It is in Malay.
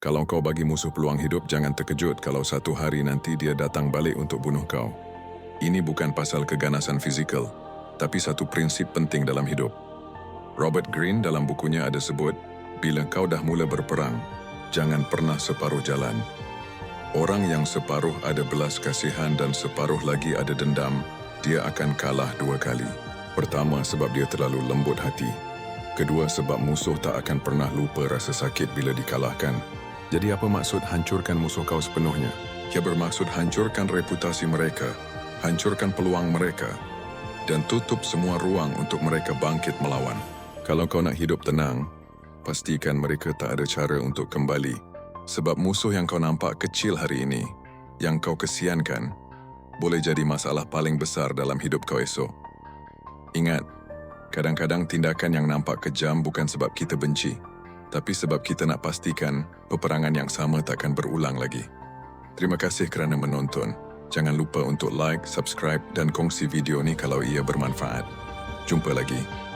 Kalau kau bagi musuh peluang hidup, jangan terkejut kalau satu hari nanti dia datang balik untuk bunuh kau. Ini bukan pasal keganasan fizikal, tapi satu prinsip penting dalam hidup. Robert Greene dalam bukunya ada sebut, bila kau dah mula berperang, jangan pernah separuh jalan. Orang yang separuh ada belas kasihan dan separuh lagi ada dendam, dia akan kalah dua kali. Pertama sebab dia terlalu lembut hati. Kedua sebab musuh tak akan pernah lupa rasa sakit bila dikalahkan. Jadi apa maksud hancurkan musuh kau sepenuhnya? Ia bermaksud hancurkan reputasi mereka, hancurkan peluang mereka, dan tutup semua ruang untuk mereka bangkit melawan. Kalau kau nak hidup tenang, pastikan mereka tak ada cara untuk kembali. Sebab musuh yang kau nampak kecil hari ini, yang kau kesiankan, boleh jadi masalah paling besar dalam hidup kau esok. Ingat, kadang-kadang tindakan yang nampak kejam bukan sebab kita benci, tapi sebab kita nak pastikan peperangan yang sama takkan berulang lagi. Terima kasih kerana menonton. Jangan lupa untuk like, subscribe dan kongsi video ni kalau ia bermanfaat. Jumpa lagi.